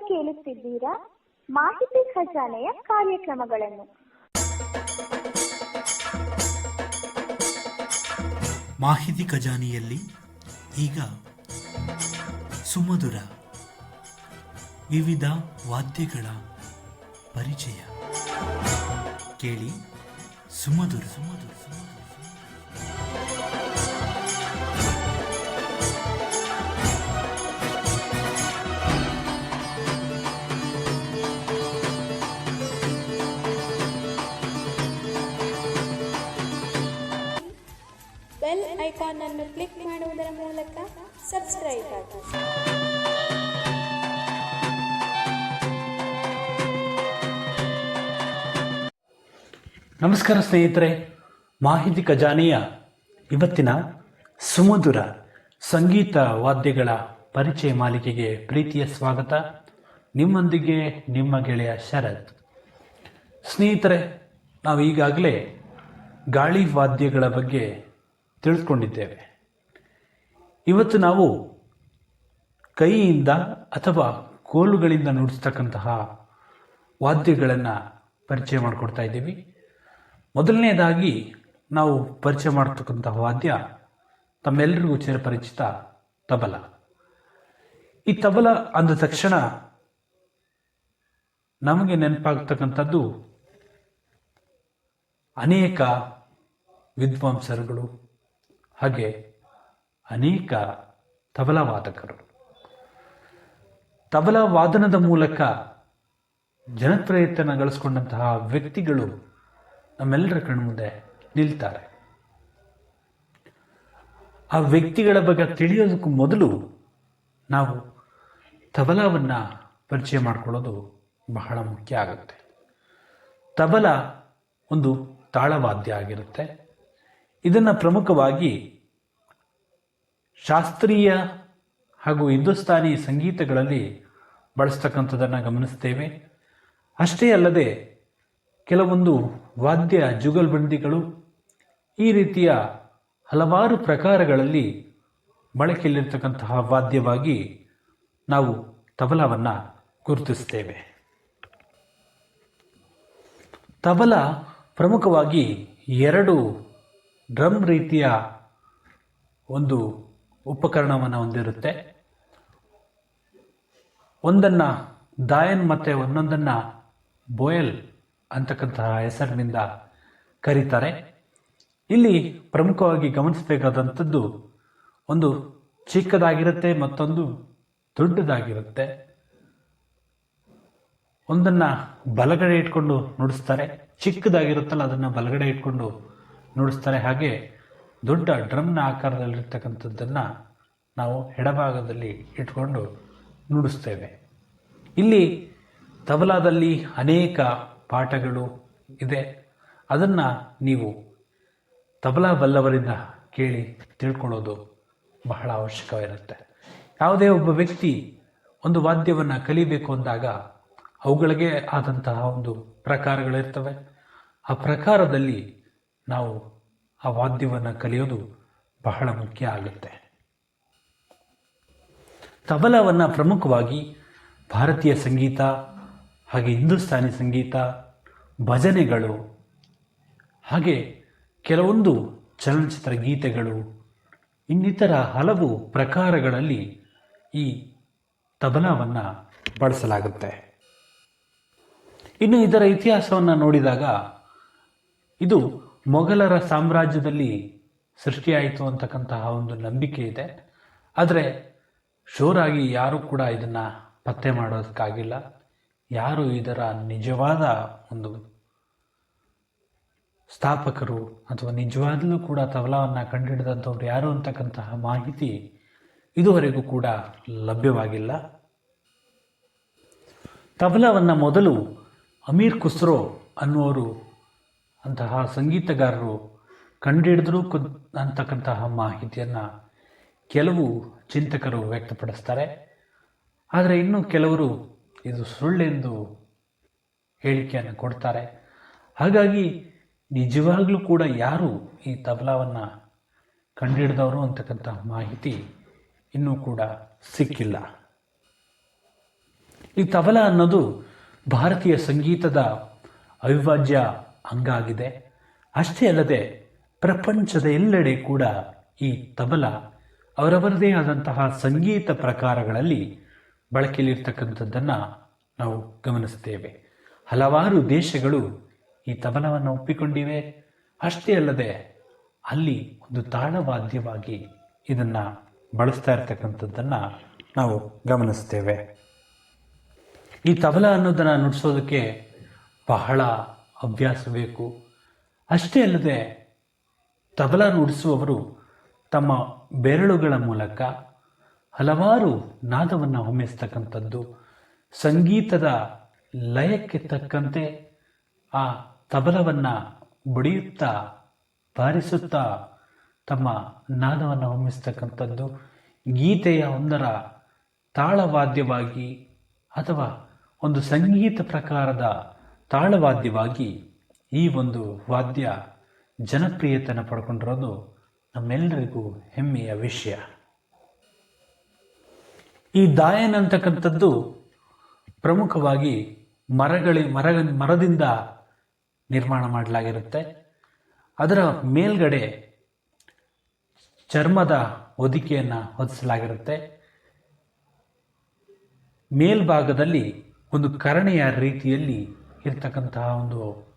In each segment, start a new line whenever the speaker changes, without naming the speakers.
ಕೇಳುತ್ತಿದ್ದೀರಾ ಮಾಹಿತಿ ಖಜಾನೆಯ ಕಾರ್ಯಕ್ರಮಗಳನ್ನು.
ಮಾಹಿತಿ ಖಜಾನೆಯಲ್ಲಿ ಈಗ ಸುಮಧುರ, ವಿವಿಧ ವಾದ್ಯಗಳ ಪರಿಚಯ. ಕೇಳಿ ಸುಮಧುರ ಸುಮಧುರ ಸುಮಧುರ.
ಐಕಾನ್ ಅನ್ನು ಕ್ಲಿಕ್ ಮಾಡುವುದರ ಮೂಲಕ ಸಬ್ಸ್ಕ್ರೈಬ್ ಆಗಿ.
ನಮಸ್ಕಾರ ಸ್ನೇಹಿತರೆ, ಮಾಹಿತಿ ಖಜಾನೆಯ ಇವತ್ತಿನ ಸುಮಧುರ ಸಂಗೀತ ವಾದ್ಯಗಳ ಪರಿಚಯ ಮಾಲಿಕೆಗೆ ಪ್ರೀತಿಯ ಸ್ವಾಗತ. ನಿಮ್ಮೊಂದಿಗೆ ನಿಮ್ಮ ಗೆಳೆಯ ಶರತ್. ಸ್ನೇಹಿತರೆ ನಾವು ಈಗಾಗಲೇ ಗಾಳಿ ವಾದ್ಯಗಳ ಬಗ್ಗೆ ತಿಳಿದುಕೊಂಡಿದ್ದೇವೆ. ಇವತ್ತು ನಾವು ಕೈಯಿಂದ ಅಥವಾ ಕೋಲುಗಳಿಂದ ನುಡಿಸ್ತಕ್ಕಂತಹ ವಾದ್ಯಗಳನ್ನು ಪರಿಚಯ ಮಾಡಿಕೊಡ್ತಾ ಇದ್ದೀವಿ. ಮೊದಲನೇದಾಗಿ ನಾವು ಪರಿಚಯ ಮಾಡ್ತಕ್ಕಂತಹ ವಾದ್ಯ ತಮ್ಮೆಲ್ಲರಿಗೂ ಚಿರಪರಿಚಿತ ತಬಲ. ಈ ತಬಲ ಅಂದ ತಕ್ಷಣ ನಮಗೆ ನೆನಪಾಗ್ತಕ್ಕಂಥದ್ದು ಅನೇಕ ವಿದ್ವಾಂಸರುಗಳು ಹಾಗೆ ಅನೇಕ ತಬಲಾ ವಾದಕರು ತಬಲಾ ವಾದನದ ಮೂಲಕ ಜನಪ್ರಿಯತೆಯನ್ನು ಗಳಿಸ್ಕೊಂಡಂತಹ ವ್ಯಕ್ತಿಗಳು ನಮ್ಮೆಲ್ಲರ ಕಣ್ಮುಂದೆ ನಿಲ್ತಾರೆ. ಆ ವ್ಯಕ್ತಿಗಳ ಬಗ್ಗೆ ತಿಳಿಯೋದಕ್ಕೂ ಮೊದಲು ನಾವು ತಬಲಾವನ್ನು ಪರಿಚಯ ಮಾಡಿಕೊಳ್ಳೋದು ಬಹಳ ಮುಖ್ಯ ಆಗುತ್ತೆ. ತಬಲ ಒಂದು ತಾಳವಾದ್ಯ ಆಗಿರುತ್ತೆ. ಇದನ್ನು ಪ್ರಮುಖವಾಗಿ ಶಾಸ್ತ್ರೀಯ ಹಾಗೂ ಹಿಂದೂಸ್ತಾನಿ ಸಂಗೀತಗಳಲ್ಲಿ ಬಳಸ್ತಕ್ಕಂಥದ್ದನ್ನು ಗಮನಿಸ್ತೇವೆ. ಅಷ್ಟೇ ಅಲ್ಲದೆ ಕೆಲವೊಂದು ವಾದ್ಯ ಜುಗಲ್ಬಂದಿಗಳು ಈ ರೀತಿಯ ಹಲವಾರು ಪ್ರಕಾರಗಳಲ್ಲಿ ಬಳಕೆಯಲ್ಲಿರ್ತಕ್ಕಂತಹ ವಾದ್ಯವಾಗಿ ನಾವು ತಬಲವನ್ನು ಗುರುತಿಸ್ತೇವೆ. ತಬಲ ಪ್ರಮುಖವಾಗಿ ಎರಡು ಡ್ರಮ್ ರೀತಿಯ ಒಂದು ಉಪಕರಣವನ್ನು ಹೊಂದಿರುತ್ತೆ. ಒಂದನ್ನು ದಾಯನ್ ಮತ್ತು ಒಂದೊಂದನ್ನು ಬೋಯಲ್ ಅಂತಕ್ಕಂತಹ ಹೆಸರಿನಿಂದ ಕರೀತಾರೆ. ಇಲ್ಲಿ ಪ್ರಮುಖವಾಗಿ ಗಮನಿಸಬೇಕಾದಂಥದ್ದು ಒಂದು ಚಿಕ್ಕದಾಗಿರುತ್ತೆ, ಮತ್ತೊಂದು ದೊಡ್ಡದಾಗಿರುತ್ತೆ. ಒಂದನ್ನು ಬಲಗಡೆ ಇಟ್ಕೊಂಡು ನುಡಿಸ್ತಾರೆ. ಚಿಕ್ಕದಾಗಿರುತ್ತಲ್ಲ, ಅದನ್ನು ಬಲಗಡೆ ಇಟ್ಕೊಂಡು ನುಡಿಸ್ತಾರೆ ಹಾಗೆ ದೊಡ್ಡ ಡ್ರಮ್ನ ಆಕಾರದಲ್ಲಿರ್ತಕ್ಕಂಥದ್ದನ್ನು ನಾವು ಎಡಭಾಗದಲ್ಲಿ ಇಟ್ಕೊಂಡು ನುಡಿಸ್ತೇವೆ. ಇಲ್ಲಿ ತಬಲಾದಲ್ಲಿ ಅನೇಕ ಪಾಠಗಳು ಇದೆ. ಅದನ್ನು ನೀವು ತಬಲಾ ಬಲ್ಲವರಿಂದ ಕೇಳಿ ತಿಳ್ಕೊಳ್ಳೋದು ಬಹಳ ಅವಶ್ಯಕವಿರುತ್ತೆ ಯಾವುದೇ ಒಬ್ಬ ವ್ಯಕ್ತಿ ಒಂದು ವಾದ್ಯವನ್ನು ಕಲಿಬೇಕು ಅಂದಾಗ ಅವುಗಳಿಗೆ ಆದಂತಹ ಒಂದು ಪ್ರಕಾರಗಳಿರ್ತವೆ. ಆ ಪ್ರಕಾರದಲ್ಲಿ ನಾವು ಆ ವಾದ್ಯವನ್ನು ಕಲಿಯೋದು ಬಹಳ ಮುಖ್ಯ ಆಗುತ್ತೆ. ತಬಲವನ್ನು ಪ್ರಮುಖವಾಗಿ ಭಾರತೀಯ ಸಂಗೀತ ಹಾಗೆ ಹಿಂದೂಸ್ತಾನಿ ಸಂಗೀತ, ಭಜನೆಗಳು, ಹಾಗೆ ಕೆಲವೊಂದು ಚಲನಚಿತ್ರ ಗೀತೆಗಳು, ಇನ್ನಿತರ ಹಲವು ಪ್ರಕಾರಗಳಲ್ಲಿ ಈ ತಬಲವನ್ನು ಬಳಸಲಾಗುತ್ತೆ. ಇನ್ನು ಇದರ ಇತಿಹಾಸವನ್ನು ನೋಡಿದಾಗ ಇದು ಮೊಘಲರ ಸಾಮ್ರಾಜ್ಯದಲ್ಲಿ ಸೃಷ್ಟಿಯಾಯಿತು ಅಂತಕ್ಕಂತಹ ಒಂದು ನಂಬಿಕೆ ಇದೆ. ಆದರೆ ಶೋರಾಗಿ ಯಾರೂ ಕೂಡ ಇದನ್ನು ಪತ್ತೆ ಮಾಡೋದಕ್ಕಾಗಿಲ್ಲ. ಯಾರು ಇದರ ನಿಜವಾದ ಒಂದು ಸ್ಥಾಪಕರು ಅಥವಾ ನಿಜವಾದಲೂ ಕೂಡ ತಬಲಾವನ್ನು ಕಂಡುಹಿಡಿದಂಥವ್ರು ಯಾರು ಅಂತಕ್ಕಂತಹ ಮಾಹಿತಿ ಇದುವರೆಗೂ ಕೂಡ ಲಭ್ಯವಾಗಿಲ್ಲ. ತಬಲಾವನ್ನು ಮೊದಲು ಅಮೀರ್ ಖುಸ್ರೋ ಅನ್ನುವರು ಅಂತಹ ಸಂಗೀತಗಾರರು ಕಂಡುಹಿಡಿದ್ರು ಅಂತಕ್ಕಂತಹ ಮಾಹಿತಿಯನ್ನು ಕೆಲವು ಚಿಂತಕರು ವ್ಯಕ್ತಪಡಿಸ್ತಾರೆ. ಆದರೆ ಇನ್ನು ಕೆಲವರು ಇದು ಸುಳ್ಳೆಂದು ಹೇಳಿಕೆಯನ್ನು ಕೊಡ್ತಾರೆ. ಹಾಗಾಗಿ ನಿಜವಾಗಲೂ ಕೂಡ ಯಾರು ಈ ತಬಲಾವನ್ನು ಕಂಡುಹಿಡಿದವರು ಅಂತಕ್ಕಂತಹ ಮಾಹಿತಿ ಇನ್ನೂ ಕೂಡ ಸಿಕ್ಕಿಲ್ಲ. ಈ ತಬಲ ಅನ್ನೋದು ಭಾರತೀಯ ಸಂಗೀತದ ಅವಿಭಾಜ್ಯ ಅಂಗ ಆಗಿದೆ ಅಷ್ಟೇ ಅಲ್ಲದೆ ಪ್ರಪಂಚದ ಎಲ್ಲೆಡೆ ಕೂಡ ಈ ತಬಲ ಅವರವರದೇ ಆದಂತಹ ಸಂಗೀತ ಪ್ರಕಾರಗಳಲ್ಲಿ ಬಳಕೆಯಲ್ಲಿರ್ತಕ್ಕಂಥದ್ದನ್ನು ನಾವು ಗಮನಿಸ್ತೇವೆ ಹಲವಾರು ದೇಶಗಳು ಈ ತಬಲವನ್ನು ಒಪ್ಪಿಕೊಂಡಿವೆ. ಅಷ್ಟೇ ಅಲ್ಲದೆ ಅಲ್ಲಿ ಒಂದು ತಾಳವಾದ್ಯವಾಗಿ ಇದನ್ನು ಬಳಸ್ತಾ ಇರ್ತಕ್ಕಂಥದ್ದನ್ನು ನಾವು ಗಮನಿಸ್ತೇವೆ ಈ ತಬಲ ಅನ್ನೋದನ್ನು ನುಡಿಸೋದಕ್ಕೆ ಬಹಳ ಅಭ್ಯಾಸ ಬೇಕು. ಅಷ್ಟೇ ಅಲ್ಲದೆ ತಬಲ ನುಡಿಸುವವರು ತಮ್ಮ ಬೆರಳುಗಳ ಮೂಲಕ ಹಲವಾರು ನಾದವನ್ನು ಹೊಮ್ಮಿಸ್ತಕ್ಕಂಥದ್ದು. ಸಂಗೀತದ ಲಯಕ್ಕೆ ತಕ್ಕಂತೆ ಆ ತಬಲವನ್ನು ಬಡಿಯುತ್ತಾ ಬಾರಿಸುತ್ತಾ ತಮ್ಮ ನಾದವನ್ನು ಹೊಮ್ಮಿಸ್ತಕ್ಕಂಥದ್ದು. ಗೀತೆಯ ಒಂದರ ತಾಳವಾದ್ಯವಾಗಿ ಅಥವಾ ಒಂದು ಸಂಗೀತ ಪ್ರಕಾರದ ತಾಳವಾದ್ಯವಾಗಿ ಈ ಒಂದು ವಾದ್ಯ ಜನಪ್ರಿಯತೆಯನ್ನು ಪಡ್ಕೊಂಡಿರೋದು ನಮ್ಮೆಲ್ಲರಿಗೂ ಹೆಮ್ಮೆಯ ವಿಷಯ. ಈ ದಾಯನ್ ಅಂತಕ್ಕಂಥದ್ದು ಪ್ರಮುಖವಾಗಿ ಮರಗಳಿ ಮರ ಮರದಿಂದ ನಿರ್ಮಾಣ ಮಾಡಲಾಗಿರುತ್ತೆ. ಅದರ ಮೇಲ್ಗಡೆ ಚರ್ಮದ ಹೊದಿಕೆಯನ್ನು ಹೊದಿಸಲಾಗಿರುತ್ತೆ. ಮೇಲ್ಭಾಗದಲ್ಲಿ ಒಂದು ಕರಣೆಯ ರೀತಿಯಲ್ಲಿ ಇರ್ತಕ್ಕಂತಹ ಒಂದು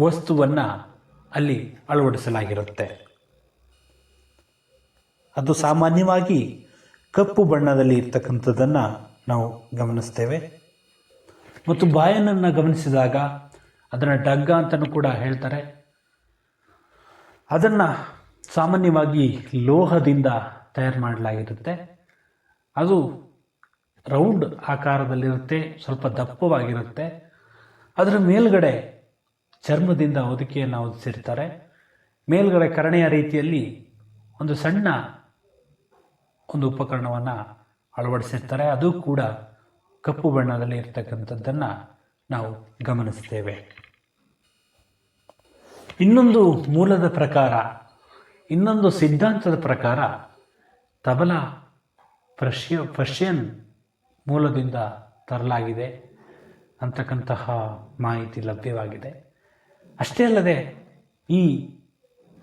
ವಸ್ತುವನ್ನು ಅಲ್ಲಿ ಅಳವಡಿಸಲಾಗಿರುತ್ತೆ. ಅದು ಸಾಮಾನ್ಯವಾಗಿ ಕಪ್ಪು ಬಣ್ಣದಲ್ಲಿ ಇರ್ತಕ್ಕಂಥದ್ದನ್ನು ನಾವು ಗಮನಿಸ್ತೇವೆ. ಮತ್ತು ಬಾಯನನ್ನು ಗಮನಿಸಿದಾಗ ಅದನ್ನು ಡಗ್ಗ ಅಂತಲೂ ಕೂಡ ಹೇಳ್ತಾರೆ. ಅದನ್ನು ಸಾಮಾನ್ಯವಾಗಿ ಲೋಹದಿಂದ ತಯಾರು ಮಾಡಲಾಗಿರುತ್ತೆ. ಅದು ರೌಂಡ್ ಆಕಾರದಲ್ಲಿರುತ್ತೆ, ಸ್ವಲ್ಪ ದಪ್ಪವಾಗಿರುತ್ತೆ. ಅದರ ಮೇಲ್ಗಡೆ ಚರ್ಮದಿಂದ ಹೊದಿಕೆಯನ್ನು ಹೊದಿಸಿರ್ತಾರೆ ಮೇಲ್ಗಡೆ ಕರಣೆಯ ರೀತಿಯಲ್ಲಿ ಒಂದು ಸಣ್ಣ ಒಂದು ಉಪಕರಣವನ್ನು ಅಳವಡಿಸಿರ್ತಾರೆ. ಅದು ಕೂಡ ಕಪ್ಪು ಬಣ್ಣದಲ್ಲಿ ಇರ್ತಕ್ಕಂಥದ್ದನ್ನು ನಾವು ಗಮನಿಸ್ತೇವೆ. ಇನ್ನೊಂದು ಮೂಲದ ಪ್ರಕಾರ, ಇನ್ನೊಂದು ಸಿದ್ಧಾಂತದ ಪ್ರಕಾರ ತಬಲ ಪ್ರಶ್ಯ ಪರ್ಷಿಯನ್ ಮೂಲದಿಂದ ತರಲಾಗಿದೆ. ಅಂತಕ್ಕಂತಹ ಮಾಹಿತಿ ಲಭ್ಯವಾಗಿದೆ. ಅಷ್ಟೇ ಅಲ್ಲದೆ ಈ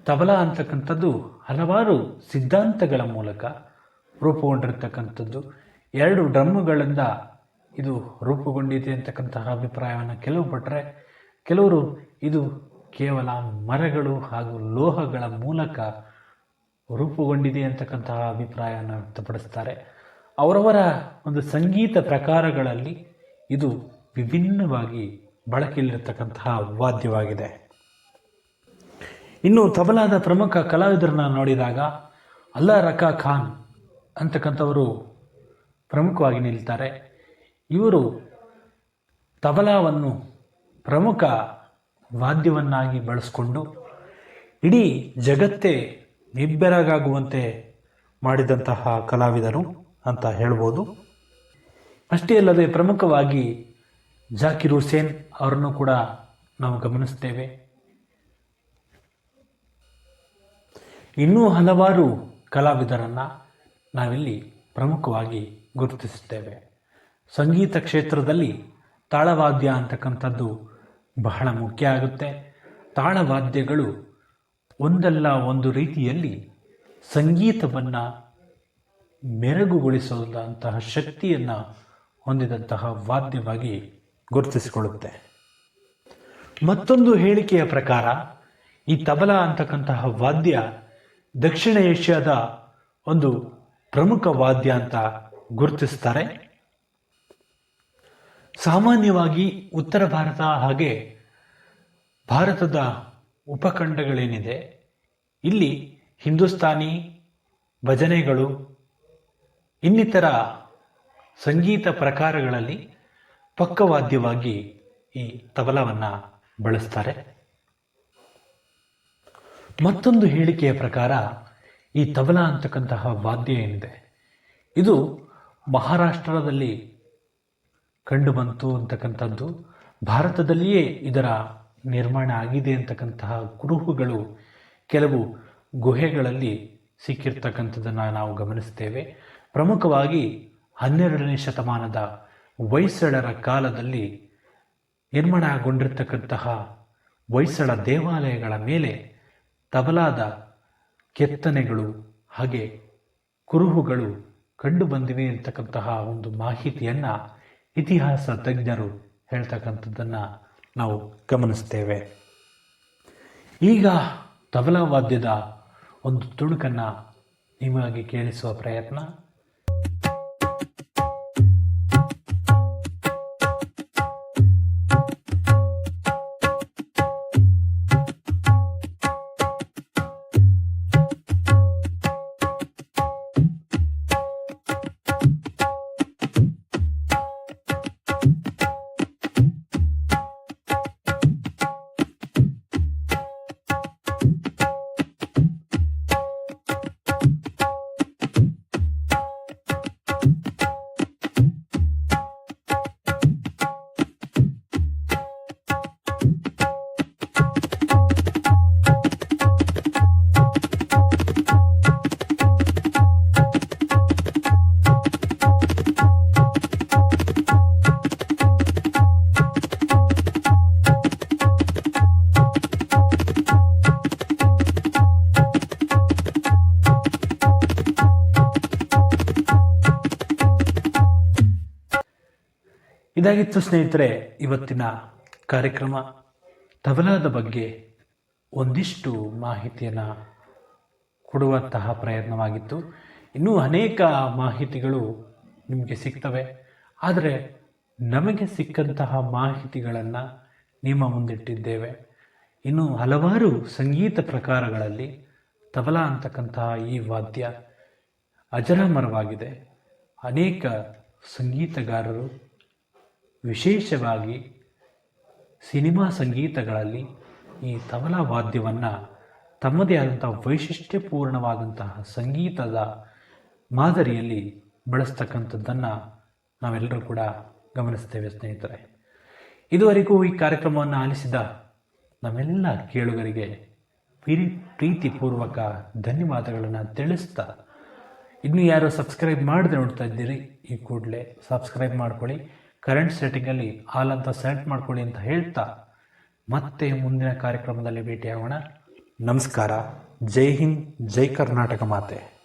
ತಬಲಾ ಅಂತಕ್ಕಂಥದ್ದು ಹಲವಾರು ಸಿದ್ಧಾಂತಗಳ ಮೂಲಕ ರೂಪುಗೊಂಡಿರ್ತಕ್ಕಂಥದ್ದು. ಎರಡು ಡ್ರಮ್ಮುಗಳಿಂದ ಇದು ರೂಪುಗೊಂಡಿದೆ ಅಂತಕ್ಕಂತಹ ಅಭಿಪ್ರಾಯವನ್ನು ಕೆಲವು ಪಟ್ಟರೆ ಕೆಲವರು ಇದು ಕೇವಲ ಮರಗಳು ಹಾಗೂ ಲೋಹಗಳ ಮೂಲಕ ರೂಪುಗೊಂಡಿದೆ ಅಂತಕ್ಕಂತಹ ಅಭಿಪ್ರಾಯವನ್ನು ವ್ಯಕ್ತಪಡಿಸ್ತಾರೆ. ಅವರವರ ಒಂದು ಸಂಗೀತ ಪ್ರಕಾರಗಳಲ್ಲಿ ಇದು ವಿಭಿನ್ನವಾಗಿ ಬಳಕೆಯಲ್ಲಿರತಕ್ಕಂತಹ ವಾದ್ಯವಾಗಿದೆ. ಇನ್ನು ತಬಲಾದ ಪ್ರಮುಖ ಕಲಾವಿದರನ್ನ ನೋಡಿದಾಗ ಅಲ್ಲಾ ರಕಾ ಖಾನ್ ಅಂತಕ್ಕಂಥವರು ಪ್ರಮುಖವಾಗಿ ನಿಲ್ತಾರೆ. ಇವರು ತಬಲಾವನ್ನು ಪ್ರಮುಖ ವಾದ್ಯವನ್ನಾಗಿ ಬಳಸಿಕೊಂಡು ಇಡೀ ಜಗತ್ತೇ ನಿಬ್ಬೆರಗಾಗುವಂತೆ ಮಾಡಿದಂತಹ ಕಲಾವಿದರು ಅಂತ ಹೇಳ್ಬೋದು. ಅಷ್ಟೇ ಅಲ್ಲದೆ ಪ್ರಮುಖವಾಗಿ ಜಾಕಿರ್ ಹುಸೇನ್ ಅವರನ್ನು ಕೂಡ ನಾವು ಗಮನಿಸ್ತೇವೆ ಇನ್ನೂ ಹಲವಾರು ಕಲಾವಿದರನ್ನು ನಾವಿಲ್ಲಿ ಪ್ರಮುಖವಾಗಿ ಗುರುತಿಸುತ್ತೇವೆ. ಸಂಗೀತ ಕ್ಷೇತ್ರದಲ್ಲಿ ತಾಳವಾದ್ಯ ಅಂತಕ್ಕಂಥದ್ದು ಬಹಳ ಮುಖ್ಯ ಆಗುತ್ತೆ. ತಾಳವಾದ್ಯಗಳು ಒಂದಲ್ಲ ಒಂದು ರೀತಿಯಲ್ಲಿ ಸಂಗೀತವನ್ನು ಮೆರಗುಗೊಳಿಸೋದಂತಹ ಶಕ್ತಿಯನ್ನು ಹೊಂದಿದಂತಹ ವಾದ್ಯವಾಗಿ ಗುರುತಿಸಿಕೊಳ್ಳುತ್ತೆ. ಮತ್ತೊಂದು ಹೇಳಿಕೆಯ ಪ್ರಕಾರ, ಈ ತಬಲಾ ಅಂತಕ್ಕಂತಹ ವಾದ್ಯ ದಕ್ಷಿಣ ಏಷ್ಯಾದ ಒಂದು ಪ್ರಮುಖ ವಾದ್ಯ ಅಂತ ಗುರುತಿಸ್ತಾರೆ. ಸಾಮಾನ್ಯವಾಗಿ ಉತ್ತರ ಭಾರತ ಹಾಗೆ ಭಾರತದ ಉಪಖಂಡಗಳೇನಿದೆ, ಇಲ್ಲಿ ಹಿಂದೂಸ್ತಾನಿ ಭಜನೆಗಳು, ಇನ್ನಿತರ ಸಂಗೀತ ಪ್ರಕಾರಗಳಲ್ಲಿ ಪಕ್ಕವಾದ್ಯವಾಗಿ ಈ ತಬಲವನ್ನು ಬಳಸ್ತಾರೆ. ಮತ್ತೊಂದು ಹೇಳಿಕೆಯ ಪ್ರಕಾರ ಈ ತಬಲ ಅಂತಕ್ಕಂತಹ ವಾದ್ಯ ಏನಿದೆ? ಇದು ಮಹಾರಾಷ್ಟ್ರದಲ್ಲಿ ಕಂಡುಬಂತು ಅಂತಕ್ಕಂಥದ್ದು. ಭಾರತದಲ್ಲಿಯೇ ಇದರ ನಿರ್ಮಾಣ ಆಗಿದೆ ಅಂತಕ್ಕಂತಹ ಕುರುಹುಗಳು ಕೆಲವು ಗುಹೆಗಳಲ್ಲಿ ಸಿಕ್ಕಿರ್ತಕ್ಕಂಥದ್ದನ್ನು ನಾವು ಗಮನಿಸ್ತೇವೆ. ಪ್ರಮುಖವಾಗಿ ಹನ್ನೆರಡನೇ ಶತಮಾನದ ಹೊಯ್ಸಳರ ಕಾಲದಲ್ಲಿ ನಿರ್ಮಾಣಗೊಂಡಿರ್ತಕ್ಕಂತಹ ಹೊಯ್ಸಳ ದೇವಾಲಯಗಳ ಮೇಲೆ ತಬಲಾದ ಕೆತ್ತನೆಗಳು ಹಾಗೆ ಕುರುಹುಗಳು ಕಂಡುಬಂದಿವೆ ಅಂತಕ್ಕಂತಹ ಒಂದು ಮಾಹಿತಿಯನ್ನು ಇತಿಹಾಸ ತಜ್ಞರು ಹೇಳ್ತಕ್ಕಂಥದ್ದನ್ನು ನಾವು ಗಮನಿಸ್ತೇವೆ. ಈಗ ತಬಲಾ ವಾದ್ಯದ ಒಂದು ತುಣುಕನ್ನು ನಿಮಗೆ ಕೇಳಿಸುವ ಪ್ರಯತ್ನ. ಇದಾಗಿತ್ತು ಸ್ನೇಹಿತರೆ, ಇವತ್ತಿನ ಕಾರ್ಯಕ್ರಮ ತಬಲಾದ ಬಗ್ಗೆ ಒಂದಿಷ್ಟು ಮಾಹಿತಿಯನ್ನು ಕೊಡುವಂತಹ ಪ್ರಯತ್ನವಾಗಿತ್ತು. ಇನ್ನೂ ಅನೇಕ ಮಾಹಿತಿಗಳು ನಿಮಗೆ ಸಿಗ್ತವೆ. ಆದರೆ ನಮಗೆ ಸಿಕ್ಕಂತಹ ಮಾಹಿತಿಗಳನ್ನು ನಿಮ್ಮ ಮುಂದಿಟ್ಟಿದ್ದೇವೆ. ಇನ್ನು ಹಲವಾರು ಸಂಗೀತ ಪ್ರಕಾರಗಳಲ್ಲಿ ತಬಲಾ ಅಂತಕ್ಕಂತಹ ಈ ವಾದ್ಯ ಅಜರಾಮರವಾಗಿದೆ. ಅನೇಕ ಸಂಗೀತಗಾರರು ವಿಶೇಷವಾಗಿ ಸಿನಿಮಾ ಸಂಗೀತಗಳಲ್ಲಿ ಈ ತಬಲಾ ವಾದ್ಯವನ್ನು ತಮ್ಮದೇ ಆದಂಥ ವೈಶಿಷ್ಟ್ಯಪೂರ್ಣವಾದಂತಹ ಸಂಗೀತದ ಮಾದರಿಯಲ್ಲಿ ಬಳಸ್ತಕ್ಕಂಥದ್ದನ್ನು ನಾವೆಲ್ಲರೂ ಕೂಡ ಗಮನಿಸ್ತೇವೆ, ಸ್ನೇಹಿತರೆ. ಇದುವರೆಗೂ ಈ ಕಾರ್ಯಕ್ರಮವನ್ನು ಆಲಿಸಿದ ನಮ್ಮೆಲ್ಲ ಕೇಳುಗರಿಗೆ ಪ್ರೀ ಪ್ರೀತಿಪೂರ್ವಕ ಧನ್ಯವಾದಗಳನ್ನು ತಿಳಿಸ್ತಾ ಇನ್ನು ಯಾರು ಸಬ್ಸ್ಕ್ರೈಬ್ ಮಾಡದೆ ನೋಡ್ತಾ ಇದ್ದೀರಿ, ಈ ಕೂಡಲೇ ಸಬ್ಸ್ಕ್ರೈಬ್ ಮಾಡ್ಕೊಳ್ಳಿ. ಕರೆಂಟ್ ಸೆಟ್ಟಿಂಗಲ್ಲಿ ಆಲ್ ಅಂತ ಸೆಲೆಕ್ಟ್ ಮಾಡ್ಕೊಳ್ಳಿ ಅಂತ ಹೇಳ್ತಾ ಮತ್ತೆ ಮುಂದಿನ ಕಾರ್ಯಕ್ರಮದಲ್ಲಿ ಭೇಟಿಯಾಗೋಣ. ನಮಸ್ಕಾರ. ಜೈ ಹಿಂದ್, ಜೈ ಕರ್ನಾಟಕ ಮಾತೆ.